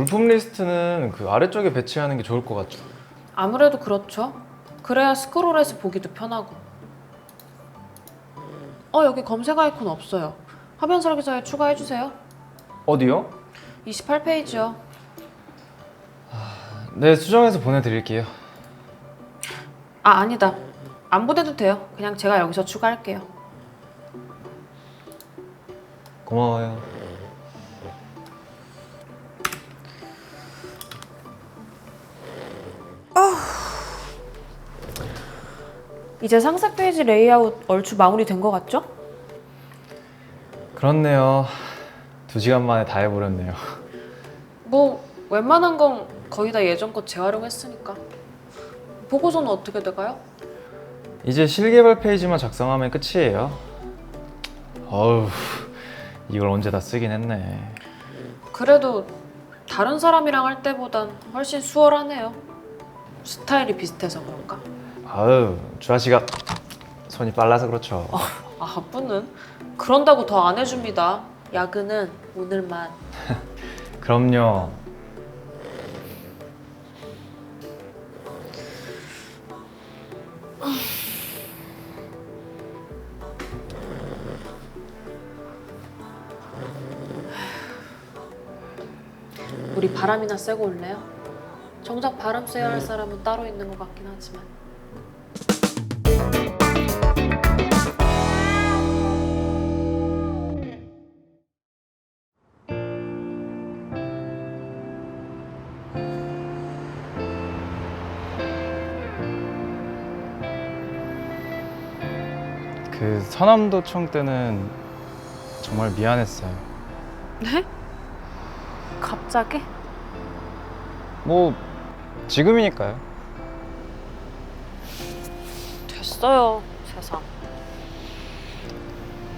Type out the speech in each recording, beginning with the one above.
물품 리스트는 그 아래쪽에 배치하는 게 좋을 것 같죠. 아무래도 그렇죠. 그래야 스크롤해서 보기도 편하고. 어 여기 검색 아이콘 없어요. 화면 설계자에 추가해 주세요. 어디요? 28페이지요. 네, 수정해서 보내드릴게요. 아 아니다. 안 보내도 돼요. 그냥 제가 여기서 추가할게요. 고마워요. 이제 상세 페이지 레이아웃 얼추 마무리된 것 같죠? 그렇네요. 두 시간 만에 다 해버렸네요. 뭐 웬만한 건 거의 다 예전 것 재활용했으니까. 보고서는 어떻게 돼가요? 이제 실개발 페이지만 작성하면 끝이에요. 어우, 이걸 언제 다 쓰긴 했네. 그래도 다른 사람이랑 할 때보단 훨씬 수월하네요. 스타일이 비슷해서 그런가? 아유, 주아 씨가 손이 빨라서 그렇죠. 아, 뿌는 그런다고 더 안 해줍니다. 야근은 오늘만. 그럼요. 우리 바람이나 쐬고 올래요? 정작 바람 쐬야 할 사람은 따로 있는 것 같긴 하지만. 그 서남도청 때는 정말 미안했어요. 네? 갑자기? 뭐 지금이니까요. 됐어요, 세상.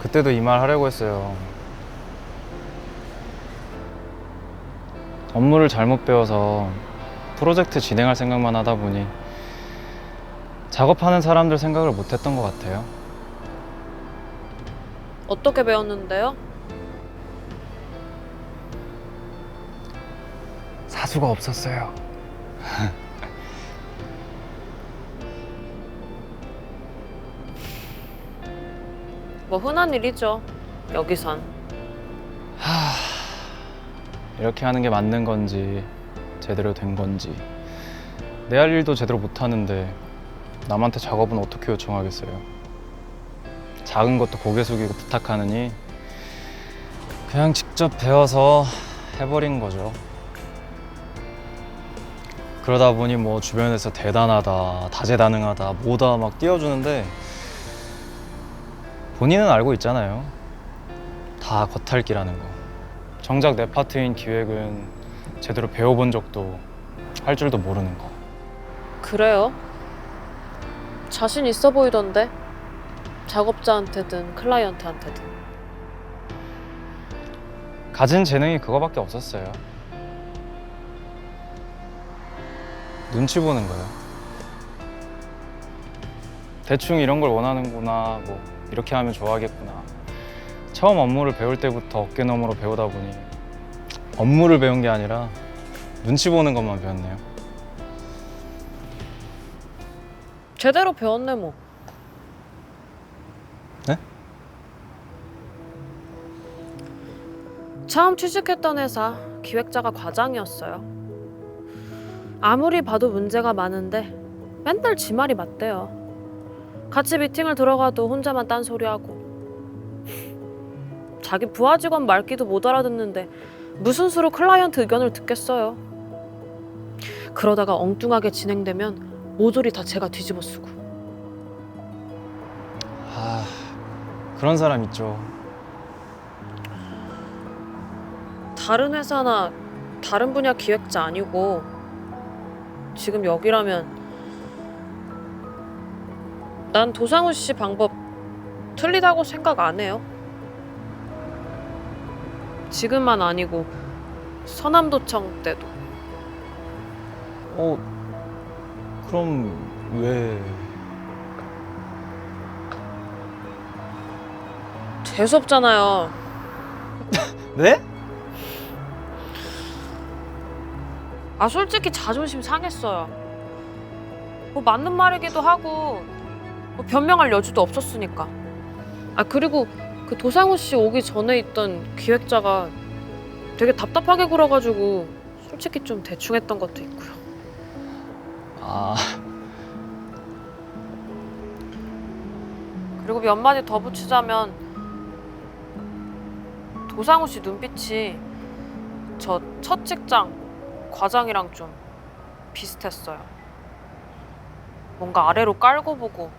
그때도 이 말 하려고 했어요. 업무를 잘못 배워서 프로젝트 진행할 생각만 하다 보니 작업하는 사람들 생각을 못 했던 것 같아요. 어떻게 배웠는데요? 사수가 없었어요. 뭐 흔한 일이죠. 여기선. 이렇게 하는 게 맞는 건지 제대로 된 건지 내 할 일도 제대로 못 하는데 남한테 작업은 어떻게 요청하겠어요? 작은 것도 고개 숙이고 부탁하느니 그냥 직접 배워서 해버린 거죠. 그러다 보니 뭐 주변에서 대단하다, 다재다능하다, 뭐다 막 띄워주는데 본인은 알고 있잖아요. 다 겉핥기라는 거. 정작 내 파트인 기획은 제대로 배워본 적도 할 줄도 모르는 거. 그래요? 자신 있어 보이던데? 작업자한테든 클라이언트한테든. 가진 재능이 그거밖에 없었어요. 눈치 보는 거예요. 대충 이런 걸 원하는구나, 뭐 이렇게 하면 좋아하겠구나. 처음 업무를 배울 때부터 어깨너머로 배우다 보니 업무를 배운 게 아니라 눈치 보는 것만 배웠네요. 제대로 배웠네 뭐. 네? 처음 취직했던 회사 기획자가 과장이었어요. 아무리 봐도 문제가 많은데 맨날 지 말이 맞대요. 같이 미팅을 들어가도 혼자만 딴소리하고 자기 부하 직원 말귀도 못 알아듣는데 무슨 수로 클라이언트 의견을 듣겠어요. 그러다가 엉뚱하게 진행되면 모조리 다 제가 뒤집어 쓰고 아, 그런 사람 있죠. 다른 회사나 다른 분야 기획자 아니고 지금 여기라면 난 도상우 씨 방법 틀리다고 생각 안 해요. 지금만 아니고 서남도청 때도 어, 그럼 왜? 재수 없잖아요. 네? 아 솔직히 자존심 상했어요. 뭐 맞는 말이기도 하고 뭐 변명할 여지도 없었으니까. 아 그리고 그 도상우 씨 오기 전에 있던 기획자가 되게 답답하게 굴어가지고 솔직히 좀 대충했던 것도 있고요. 아, 그리고 몇 마디 더 붙이자면 도상우 씨 눈빛이 저 첫 직장 과장이랑 좀 비슷했어요. 뭔가 아래로 깔고 보고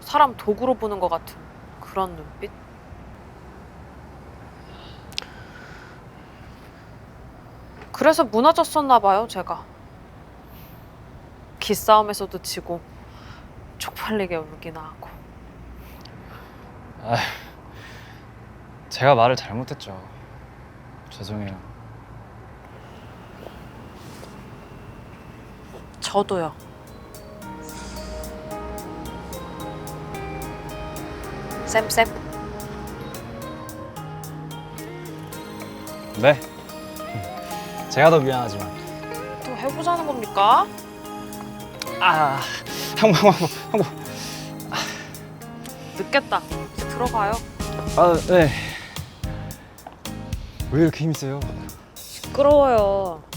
사람 도구로 보는 것 같은 그런 눈빛? 그래서 무너졌었나 봐요, 제가. 기싸움에서도 지고 쪽팔리게 울기나 하고. 제가 말을 잘못했죠. 죄송해요. 저도요. 쌤쌤. 네. 제가 더 미안하지만. 또 해보자는 겁니까? 아, 항복, 항복, 항복. 늦겠다. 이제 들어가요. 아, 네. 왜 이렇게 힘이 세요? 시끄러워요.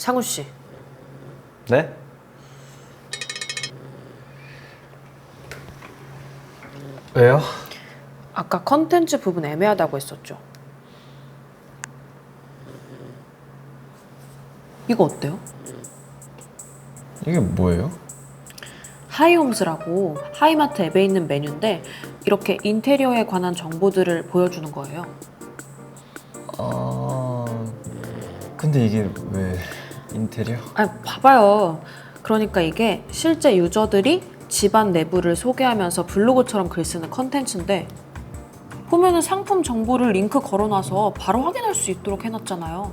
상우 씨, 네? 왜요? 아까 컨텐츠 부분 애매하다고 했었죠. 이거 어때요? 이게 뭐예요? 하이홈스라고 하이마트 앱에 있는 메뉴인데 이렇게 인테리어에 관한 정보들을 보여주는 거예요. 아 근데 이게 왜 인테리어? 아, 봐봐요. 그러니까 이게 실제 유저들이 집안 내부를 소개하면서 블로그처럼 글 쓰는 컨텐츠인데 보면은 상품 정보를 링크 걸어놔서 바로 확인할 수 있도록 해놨잖아요.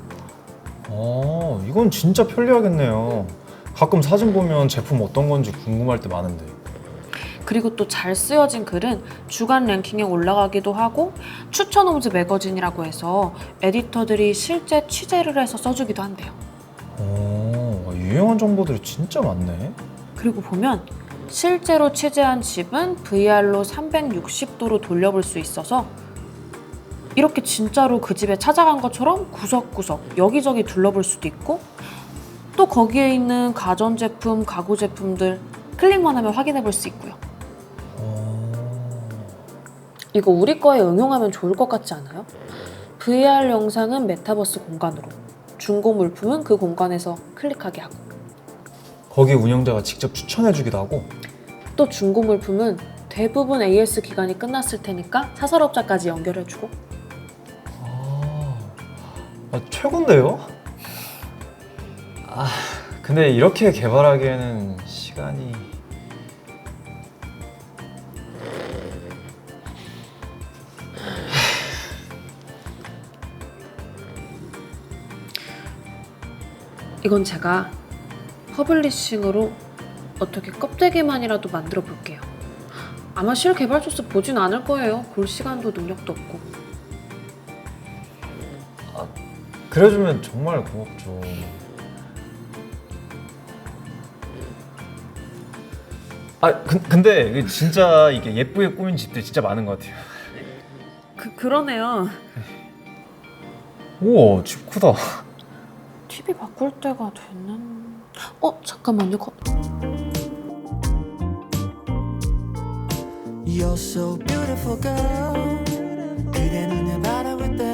어 이건 진짜 편리하겠네요. 가끔 사진 보면 제품 어떤 건지 궁금할 때 많은데. 그리고 또 잘 쓰여진 글은 주간 랭킹에 올라가기도 하고 추천 홈즈 매거진이라고 해서 에디터들이 실제 취재를 해서 써주기도 한대요. 어 유용한 정보들이 진짜 많네. 그리고 보면 실제로 취재한 집은 VR로 360도로 돌려볼 수 있어서 이렇게 진짜로 그 집에 찾아간 것처럼 구석구석 여기저기 둘러볼 수도 있고 또 거기에 있는 가전제품, 가구 제품들 클릭만 하면 확인해 볼 수 있고요. 어... 이거 우리 거에 응용하면 좋을 것 같지 않아요? VR 영상은 메타버스 공간으로, 중고 물품은 그 공간에서 클릭하게 하고, 거기 운영자가 직접 추천해주기도 하고. 또 중고 물품은 대부분 AS 기간이 끝났을 테니까 사설업자까지 연결해주고, 아, 아 최고인데요? 아 근데 이렇게 개발하기에는 시간이. 이건 제가 퍼블리싱으로 어떻게 껍데기만이라도 만들어 볼게요. 아마 실 개발 소스 보진 않을 거예요. 볼 시간도 능력도 없고. 그래주면 정말 고맙죠. 아 근, 근데 진짜 이게 예쁘게 꾸민 집들 진짜 많은 것 같아요. 그 그러네요. 우와 집 크다. TV 바꿀 때가 됐는. 어 잠깐만요. 거... You're so beautiful girl 그대 눈을 바라볼 때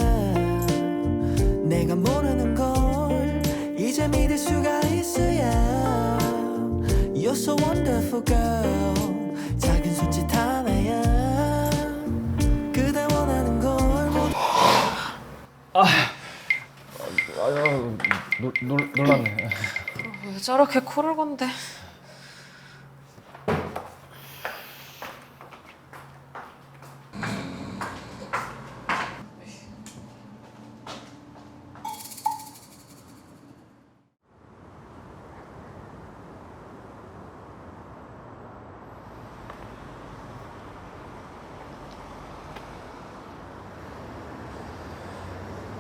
내가 모르는 걸 이제 믿을 수가 있어야 You're so wonderful girl 작은 손짓 하나야 그대 원하는 걸 모두 아유, 놀, 놀, 놀랐네. 어, 왜 저렇게 코를 건데?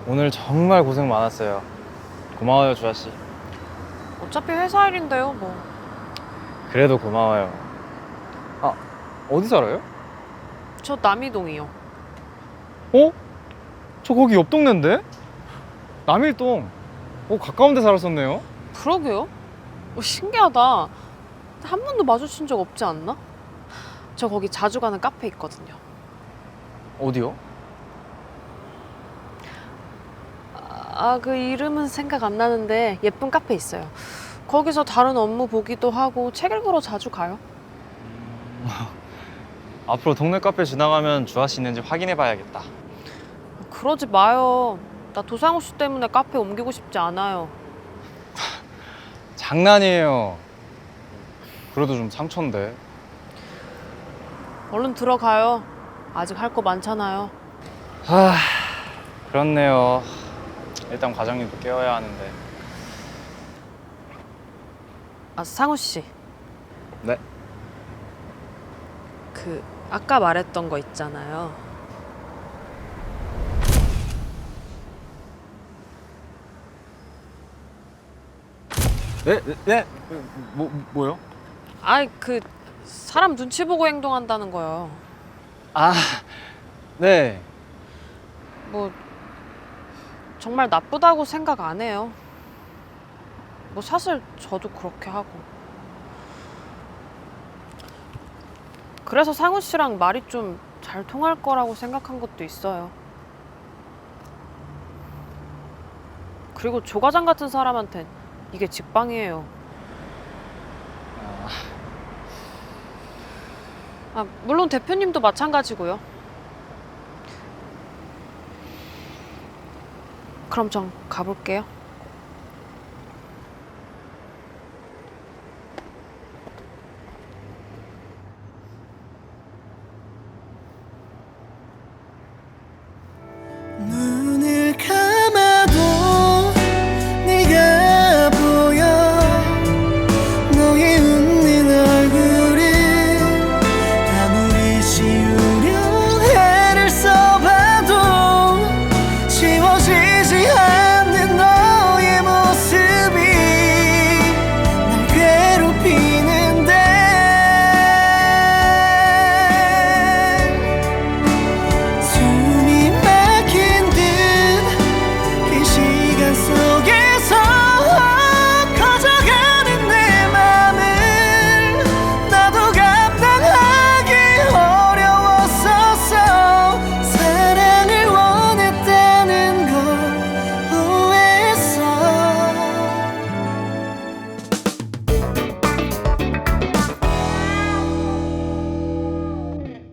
오늘 정말 고생 많았어요. 고마워요, 주아 씨. 어차피 회사 일인데요, 뭐. 그래도 고마워요. 아, 어디 살아요? 저 남이동이요. 어? 저 거기 옆 동네인데? 남일동. 어, 가까운 데 살았었네요. 그러게요. 어, 신기하다. 한 번도 마주친 적 없지 않나? 저 거기 자주 가는 카페 있거든요. 어디요? 아, 그 이름은 생각 안 나는데 예쁜 카페 있어요. 거기서 다른 업무 보기도 하고 책 읽으러 자주 가요. 앞으로 동네 카페 지나가면 주아 씨 있는지 확인해 봐야겠다. 그러지 마요. 나 도상우 씨 때문에 카페 옮기고 싶지 않아요. 장난이에요. 그래도 좀 상처인데. 얼른 들어가요. 아직 할 거 많잖아요. 하, 그렇네요. 일단 과장님도 깨워야 하는데. 아, 상우 씨. 네. 그 아까 말했던 거 있잖아요. 네, 네, 네. 뭐, 뭐요? 아이, 그 사람 눈치 보고 행동한다는 거요. 아, 네. 뭐 정말 나쁘다고 생각 안 해요. 뭐 사실 저도 그렇게 하고. 그래서 상우 씨랑 말이 좀 잘 통할 거라고 생각한 것도 있어요. 그리고 조 과장 같은 사람한텐 이게 직방이에요. 아, 물론 대표님도 마찬가지고요. 그럼 전 가볼게요.